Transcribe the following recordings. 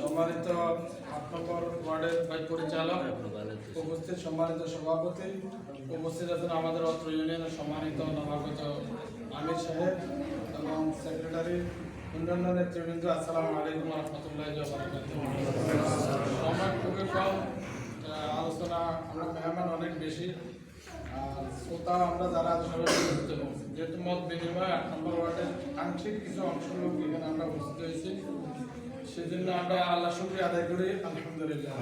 সম্মানিত আট ওয়ার্ডের ভাই পরিচালক, উপস্থিত সম্মানিত সভাপতি, উপস্থিত আছেন আমাদের অত্র ইউনিয়নের সম্মানিত নবাগত আমির সাহেব এবং সেক্রেটারি, অন্যান্য নেতৃবৃন্দ, আসসালামু আলাইকুম রহমতুল্লাহ সময় খুবই কম আলোচনা আমরা মেহমান অনেক বেশি। আর শ্রোতা আমরা যারা সবাই যেহেতু মত বিনিময় আট নম্বর ওয়ার্ডের আংশিক কিছু অংশ লোক এখানে আমরা উপস্থিত হয়েছি। সেজন্য আমরা আল্লাহ শুক্রিয়া আদায় করি। আলহামদুলিল্লাহ।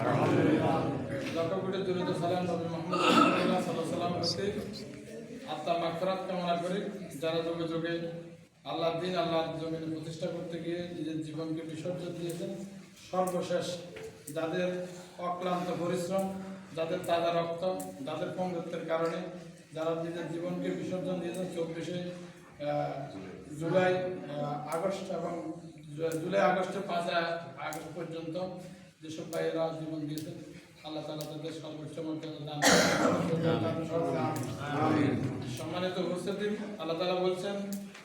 লক্ষ কোটি দূরিত সালাম নবী মোহাম্মদ সাল্লাল্লাহু সাল্লাম প্রতি আত্মার মাগফিরাত কামনা করি। যারা যুগে যুগে আল্লাহর দিন আল্লাহর জমিনে প্রতিষ্ঠা করতে গিয়ে নিজের জীবনকে বিসর্জন দিয়েছেন সর্বশেষ যাদের অক্লান্ত পরিশ্রম যাদের তাজা রক্ত, যাদের পঙ্গত্বের কারণে, যারা নিজের জীবনকে বিসর্জন দিয়েছেন চব্বিশে জুলাই আগস্ট এবং জুলাই আগস্টে পাঁচ আগস্ট পর্যন্ত যেসব ভাইয়েরা জীবন দিয়েছেন, আল্লাহ তালা তাদের সর্বোচ্চ দান। সম্মানিত উপস্থিতি, আল্লাহ তালা বলছেন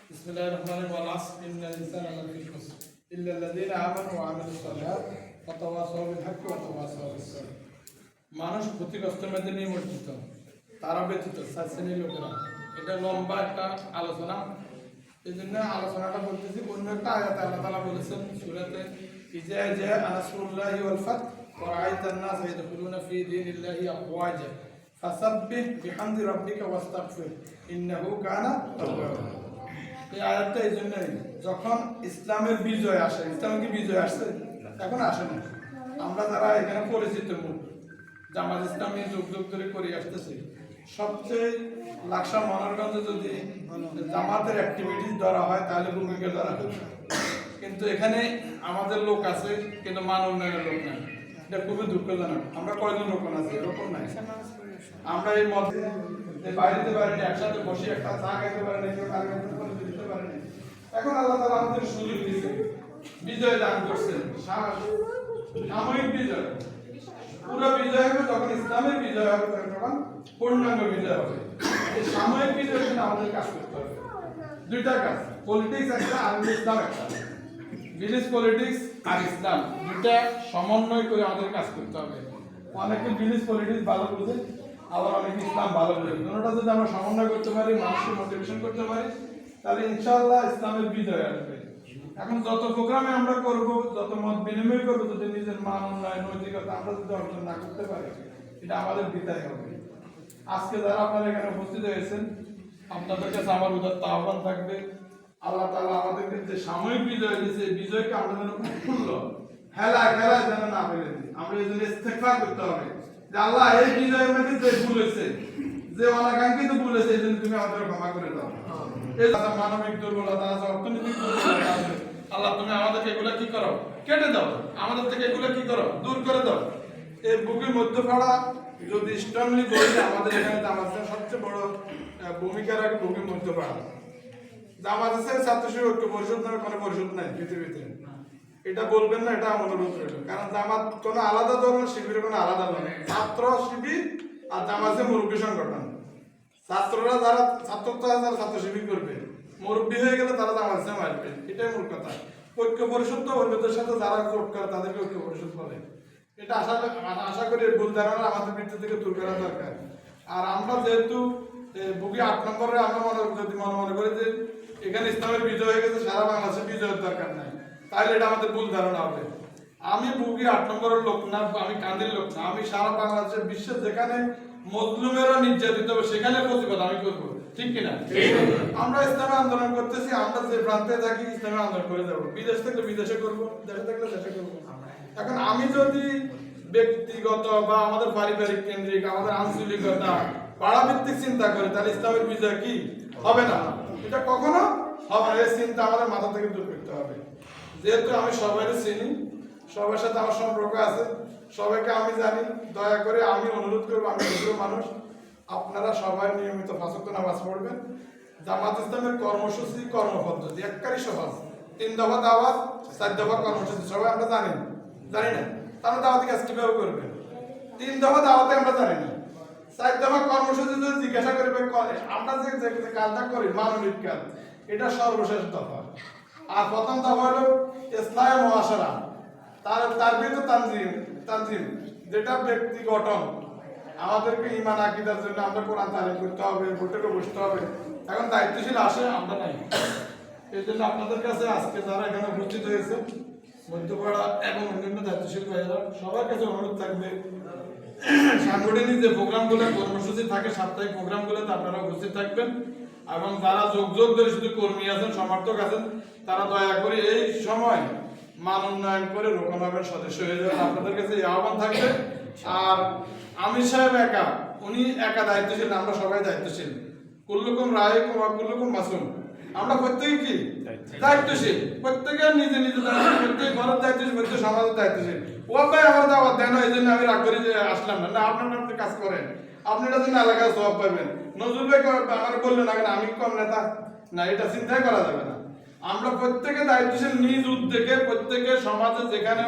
বিসমিল্লাহ রহমান ওয়ালাস ইন্নাল সাবর মানুষ ক্ষতিগ্রস্তের নিয়ে নিমজ্জিত, তারা ব্যতীত চার শ্রেণির লোকেরা। এটা লম্বা একটা আলোচনা। এই জন্য আলোচনাটা বলতেছি, অন্য একটা আয়াতে আল্লাহ তালা বলেছেন, সুরাতে এই এই যখন ইসলামের বিজয় আসে, ইসলাম কি বিজয় আসছে? এখন আসে না। আমরা যারা এখানে পরিচিত মুখ জামাত ইসলামী যুগ যুগ ধরে করে আসতেছে। সবচেয়ে লাকসা মনোরগঞ্জে যদি জামাতের অ্যাক্টিভিটিস ধরা হয়, তাহলে ভূমিকা ধরা হয় কিন্তু এখানে আমাদের লোক আছে, কিন্তু মান উন্নয়নের লোক নাই। এটা খুবই দুঃখজনক। আমরা কয়জন লোক আছে? এরকম নাই। আমরা এই মধ্যে বাইরে দিতে পারিনি একসাথে বসে একটা চা খাইতে পারিনি কেউ কার দিতে পারিনি এখন আল্লাহ তালা আমাদের সুযোগ দিয়েছে। বিজয় দান করছেন সাময়িক বিজয়। পুরো বিজয় হবে যখন ইসলামের বিজয় হবে, তখন পূর্ণাঙ্গ বিজয় হবে। এই সাময়িক বিজয়ের জন্য আমাদের কাজ করতে হবে। দুইটা কাজ পলিটিক্স একটা আর ইসলাম একটা। বিদেশ পলিটিক্স আর ইসলাম, দুইটা সমন্বয় করে আমাদের কাজ করতে হবে। অনেকে বিদেশ পলিটিক্স ভালো বুঝে, আবার অনেকে ইসলাম ভালো বুঝে। দুটোটা যদি আমরা সমন্বয় করতে পারি মানুষকে মোটিভেশন করতে পারি, তাহলে ইনশাআল্লাহ ইসলামের বিজয় আসবে। এখন যত প্রোগ্রামে আমরা করব, যত মত বিনিময় করব, যদি নিজের মান উন্নয়ন, নৈতিকতা আমরা যদি অর্জন না করতে পারি, এটা আমাদের বিদায় হবে। আজকে যারা আপনারা এখানে উপস্থিত হয়েছেন, আপনাদের কাছে আমার উদাত্ত আহ্বান থাকবে। আল্লাহ তাআলা আমাদেরকে যে সাময়িক বিজয় দিয়েছে বিজয়কে আমরা যেন উৎফুল্ল হেলা খেলা যেন না ফেলে দিই। আমরা এই জন্য ইস্তেগফার করতে হবে যে আল্লাহ, এই বিজয়ের মধ্যে যে ভুল হয়েছে, যে অনাকাঙ্ক্ষিত ভুল হয়েছে, এই জন্য তুমি আমাদের ক্ষমা করে দাও। মানবিক দুর্বলতা আছে, অর্থনৈতিক দুর্বলতা আছে। আল্লাহ, তুমি আমাদেরকে এগুলা কি করো? কেটে দাও। আমাদের থেকে এগুলা কি করো? দূর করে দাও। এই বুকের মধ্যপাড়া যদি স্ট্রংলি বলি, আমাদের এখানে জামাতের সবচেয়ে বড় ভূমিকা রাখে বুকের মধ্যপাড়া জামাত আছে, ছাত্র শিবির ঐক্য, পরিষদ নামে কোনো পরিষদ নাই পৃথিবীতে। এটা বলবেন না, এটা অনুরোধ রইল। কারণ জামাত কোনো আলাদা না শিবিরের কোনো আলাদা নেই ছাত্র, শিবির আর জামাতের মুরব্বী সংগঠন। ছাত্ররা যারা আছে তারা ছাত্র শিবির করবে, মুরব্বী হয়ে গেলে তারা জামাতে মারবে এটাই মূল কথা। ঐক্য পরিষদ তো অন্যদের সাথে যারা জোট করে তাদেরকে ঐক্য পরিষদ বলে। এটা আশা আশা করি ভুল ধারণা আমাদের বৃত্তি থেকে দূর করা দরকার। আর আমরা যেহেতু বুকে আট নম্বরে আমরা মনে যদি মনে মনে করি যে এখানে ইসলামের বিজয় হয়ে গেছে, সারা বাংলাদেশে বিজয়ের দরকার নাই। তাহলে এটা আমাদের ভুল ধারণা হবে। আমি বুকি আট নম্বরের লোক না, আমি কান্দির লোক না। আমি সারা বাংলাদেশের বিশ্বের যেখানে মজলুমেরা নির্যাতিত হবে সেখানে প্রতিবাদ আমি করব। ঠিক কিনা? আমরা ইসলামী আন্দোলন করতেছি, আমরা যে প্রান্তে থাকি, ইসলামী আন্দোলন করে যাব। বিদেশ থাকলে বিদেশে করব, দেশে থাকলে দেশে করব। এখন আমি যদি ব্যক্তিগত বা আমাদের পারিবারিক কেন্দ্রিক, আমাদের আঞ্চলিকতা পাড়া ভিত্তিক চিন্তা করি, তাহলে ইসলামের বিজয় কি? হবে না। এটা কখনো হবে এই চিন্তা আমাদের মাথা থেকে দূর করতে হবে। যেহেতু আমি সবাইকে চিনি সবার সাথে আমার সম্পর্ক আছে। সবাইকে আমি জানি, দয়া করে আমি অনুরোধ করব, আমি মানুষ। আপনারা সবাই নিয়মিত ফাঁসক্ত নামাজ পড়বেন। জামাত ইসলামের কর্মসূচি, কর্মপদ্ধতি এককারই সহজ তিন দফা দাওয়াত, চার দফা কর্মসূচি, সবাই আমরা জানি। জানি না? তাহলে দাওয়াতি কাজ কীভাবে করবেন? তিন দফা দাওয়াতে আমরা জানি না। চার দফা কর্মসূচি যদি জিজ্ঞাসা করবে ক- আমরা যে যে কাজটা করি, মানবিক কাজ, এটা সর্বশেষ দফা। আর প্রথম দফা হলো ইসলাম মহাসারা তার তার ভিতরে তানজিম তানজিম, যেটা ব্যক্তি গঠন আমাদেরকে ইমান আকিদার জন্য আমরা কোরআন তালিম করতে হবে বৈঠকে বসতে হবে। এখন দায়িত্বশীল আসে, আমরা নাই। এই জন্য আপনাদের কাছে আজকে যারা এখানে উপস্থিত হয়েছে মধ্যপাড়া এবং অন্যান্য দায়িত্বশীল ভাইয়েরা, সবার কাছে অনুরোধ থাকবে, সাংগঠনিক যে প্রোগ্রামগুলো, কর্মসূচি থাকে, সাপ্তাহিক প্রোগ্রামগুলোতে আপনারা উপস্থিত থাকবেন। এবং যারা যোগ যোগ ধরে শুধু কর্মী আছেন, সমর্থক আছেন, তারা দয়া করে এই সময় মান উন্নয়ন করে রোকনাবের সদস্য হয়ে যাবেন আপনাদের কাছে এই আহ্বান থাকবে। আর আমির সাহেব একা উনি একা দায়িত্বশীল আমরা সবাই দায়িত্বশীল। কুল্লুকুম রায় কুমা কুল্লুকুম মাসুম। আমরা প্রত্যেকে কি? দায়িত্বশীল। প্রত্যেকে নিজে নিজে প্রত্যেক ঘরের দায়িত্বশীল প্রত্যেক সমাজের দায়িত্বশীল। ও ভাই আমার দাওয়াত দেন এই জন্য আমি রাগ করে যে আসলাম না। না আপনারা আপনি কাজ করেন। আপনি এটা জন্য এলাকায় সব পাবেন। নজরুল ভাই আমার বললেন না আমি কম নেতা। না এটা চিন্তাই করা যাবে না। আমরা প্রত্যেকে দায়িত্বশীল নিজ উদ্যোগে, প্রত্যেকে সমাজে যেখানে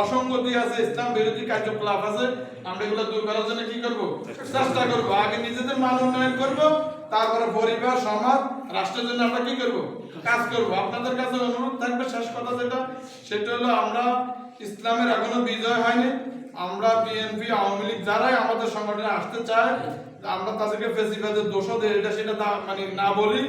অসঙ্গতি আছে, ইসলাম বিরোধী কার্যকলাপ আছে, আমরা এগুলো দূর করার জন্য কি করব? চেষ্টা করব। আগে নিজেদের মান উন্নয়ন করব, তারপরে পরিবার, সমাজ, রাষ্ট্রের জন্য আমরা কি করব? কাজ করব। আপনাদের কাছে অনুরোধ থাকবে, শেষ কথা যেটা, সেটা হলো আমরা ইসলামের এখনও বিজয় হয়নি। আমরা বিএনপি আওয়ামী লীগ যারাই আমাদের সংগঠনে আসতে চায়, আমরা তাদেরকে ফেসিবাদের দোষ দেয় এটা সেটা মানে না বলি।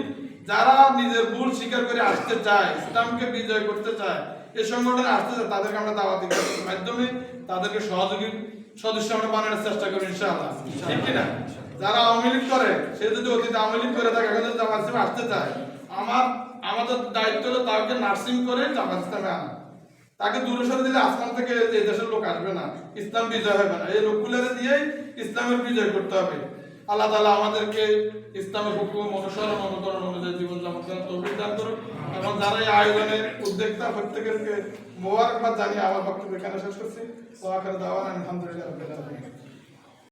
যারা নিজের ভুল স্বীকার করে আসতে চায়, ইসলামকে বিজয় করতে চায়, এই সংগঠনে আসতে চায়, তাদেরকে আমরা দাওয়াতি মাধ্যমে তাদেরকে সহযোগী সদস্য আমরা বানানোর চেষ্টা করি ইনশাআল্লাহ। ঠিক কিনা? যারা আওয়ামী লীগ করে, সে যদি অতীত আওয়ামী লীগ করে থাকে, এখন যদি জামাত ইসলামে আসতে চায়, আমার আমাদের দায়িত্ব হলো তাকে নার্সিং করে জামাত ইসলামে আনা। তাকে দূরে সরে দিলে আসমান থেকে এই দেশের লোক আসবে না। ইসলাম বিজয় হবে না। এই লোকগুলোকে দিয়েই ইসলামের বিজয় করতে হবে। আল্লাহ তাআলা আমাদেরকে ইসলামের হুকুম, অনুসরণ, অনুকরণ অনুযায়ী জীবন যাপন করার তৌফিক দান করুন এবং যারা এই আয়োজনে উদ্যোক্তা প্রত্যেকেরকে মোবারকবাদ জানিয়ে আমার বক্তব্য এখানে শেষ করছি। ওয়াকার দাওয়ান আলহামদুলিল্লাহ